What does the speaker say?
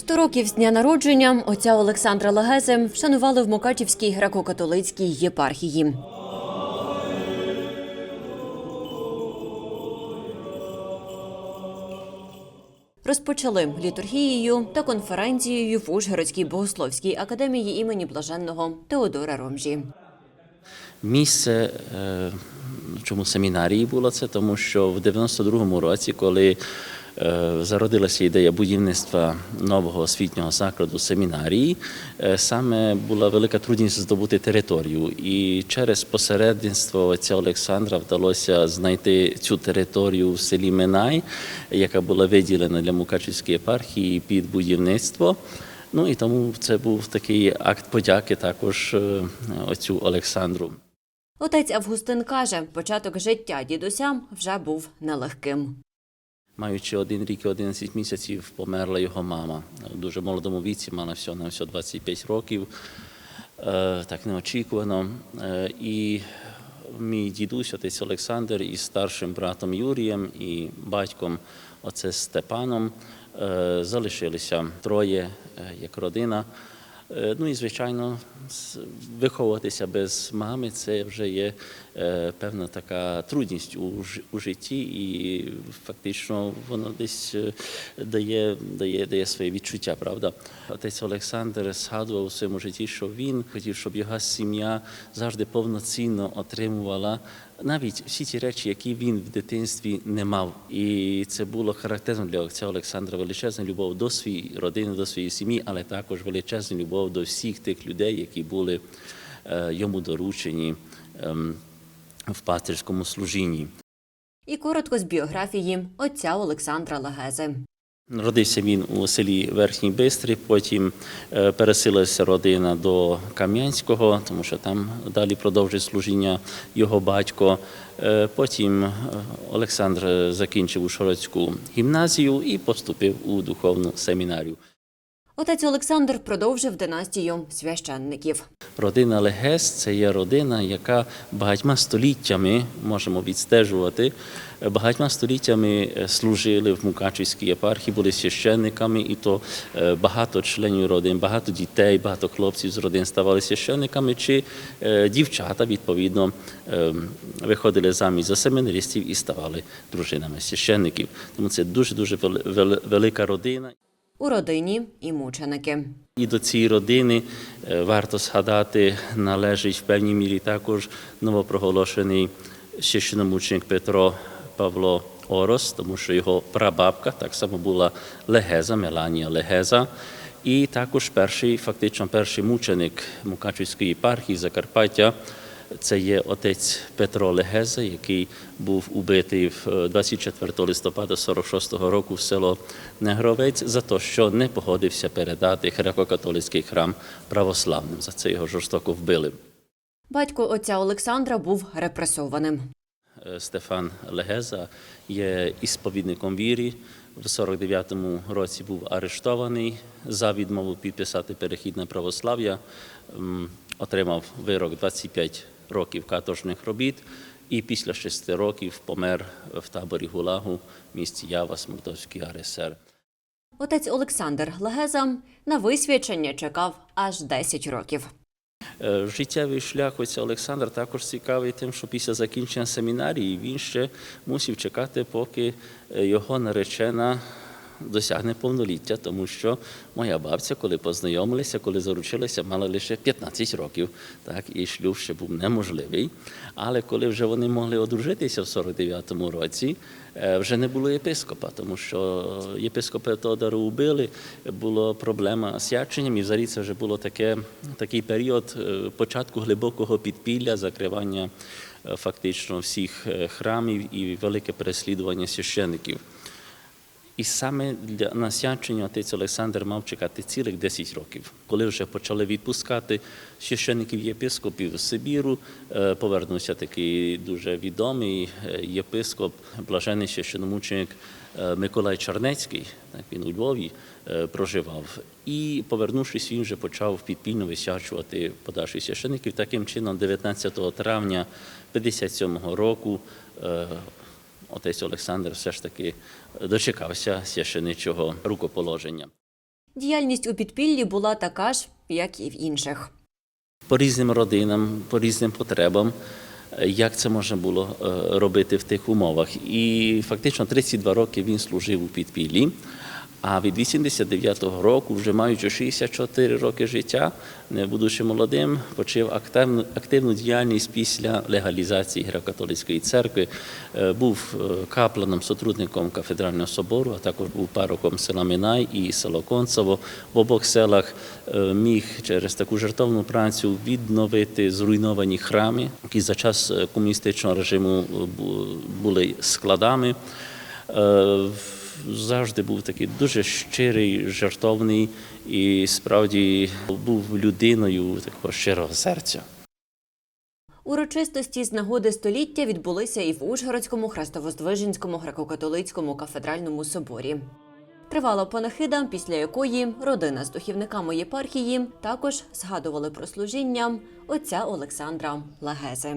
Сто років з дня народження отця Олександра Лагези вшанували в Мукачівській греко-католицькій єпархії. Розпочали літургією та конференцією в Ужгородській богословській академії імені блаженного Теодора Ромжі. Місце, е, чому семінарії було це, тому що в 92-му році, коли зародилася ідея будівництва нового освітнього закладу семінарії, е, саме була велика трудність здобути територію. І через посередництво отця Олександра вдалося знайти цю територію в селі Минай, яка була виділена для Мукачівської єпархії під будівництво. Ну і тому це був такий акт подяки також е, отцю Олександру. Отець Августин каже, початок життя дідуся вже був нелегким. Маючи один рік і 11 місяців, померла його мама. В дуже молодому віці, мала всього на всього 25 років, Е, так неочікувано. Е, І мій дідусь, отець Олександр, із старшим братом Юрієм і батьком отець Степаном е, залишилися троє як родина. Е, Ну і звичайно, виховуватися без мами це вже є е, певна така трудність у, житті, і фактично воно десь е, дає, дає, дає своє відчуття, правда? Отець Олександр згадував у своєму житті, що він хотів, щоб його сім'я завжди повноцінно отримувала навіть всі ті речі, які він в дитинстві не мав. І це було характерно для отця Олександра величезна любов до своєї родини, до своєї сім'ї, але також величезна любов до всіх тих людей, які були е, йому доручені ем, в пастирському служінні. І коротко з біографії отця Олександра Лагези. Народився він у селі Верхній Бистрі, потім пересилася родина до Кам'янського, тому що там далі продовжує служіння його батько. Е, Потім е, Олександр закінчив Ушгородську гімназію і поступив у духовну семінарію. Отець Олександр продовжив династію священників. Родина Легес це є родина, яка багатьма століттями можемо відстежувати. Багатьма століттями е, служили в Мукачівській єпархії, були священниками, і то е, багато членів родин, багато дітей, багато хлопців з родин ставали священниками, чи е, дівчата відповідно е, виходили замість за семинаристів і ставали дружинами священників. Тому це дуже дуже велика родина. У родині і мученики. І до цієї родини е, варто згадати, належить в певній мірі також новопроголошений священомученик Петро Павло Орос, тому що його прабабка так само була Легеза, Меланія Легеза. І також перший, фактично перший мученик Мукачівської єпархії Закарпаття. Це є отець Петро Легеза, який був убитий в е, 24 листопада 46-го року в село Негровець за те, що не погодився передати греко-католицький храм православним. За це його жорстоко вбили. Батько отця Олександра був репресованим. Е, Стефан Легеза є ісповідником вірі. В 49-му році був арештований за відмову підписати перехід на православ'я. Отримав вирок 25 років каторжних робіт і після 6 років помер в таборі Гулагу в місті Явас, Молдовський РСР. Отець Олександр Лагеза на висвячення чекав аж 10 років. Е, Життєвий шлях отця Олександра також цікавий тим, що після закінчення семінарії він ще мусив чекати, поки е, його наречена досягне повноліття, тому що моя бабця, коли познайомилися, коли заручилися, мала лише 15 років, так і шлюб ще був неможливий. Але коли вже вони могли одружитися в 49-му році, е, вже не було єпископа, тому що єпископа Тодора убили, була проблема з свяченням, і взагалі це вже було таке, такий період е, початку глибокого підпілля, закривання е, фактично всіх храмів і велике переслідування священиків. І саме для насвячення отець Олександр мав чекати цілих 10 років. Коли вже почали відпускати священиків єпископів з Сибіру, е, повернувся такий дуже відомий е, єпископ, блажений священомученик е, Миколай Чернецький. Так він у Львові проживав. І повернувшись, він вже почав підпільно висвячувати подальших священиків. Таким чином, 19 травня 57-го року отець Олександр все ж таки дочекався священичого рукоположення. Діяльність у підпіллі була така ж, як і в інших. по різним родинам, по різним потребам, е, як це можна було е, робити в тих умовах. І фактично 32 роки він служив у підпіллі. А від 89-го року, вже маючи 64 роки життя, не будучи молодим, почав активну, активну діяльність після легалізації Греко-католицької церкви. Е, Був е, капланом, сотрудником кафедрального собору, а також був пароком села Минай і село Концево. В обох селах е, міг через таку жертовну працю відновити зруйновані храми, які за час комуністичного режиму були складами. Завжди був такий дуже щирий, жертовний і справді був людиною такого щирого серця. Урочистості з нагоди століття відбулися і в Ужгородському Хрестовоздвиженському греко-католицькому кафедральному соборі. Тривала панахида, після якої родина з духівниками єпархії також згадували про служіння отця Олександра Лагези.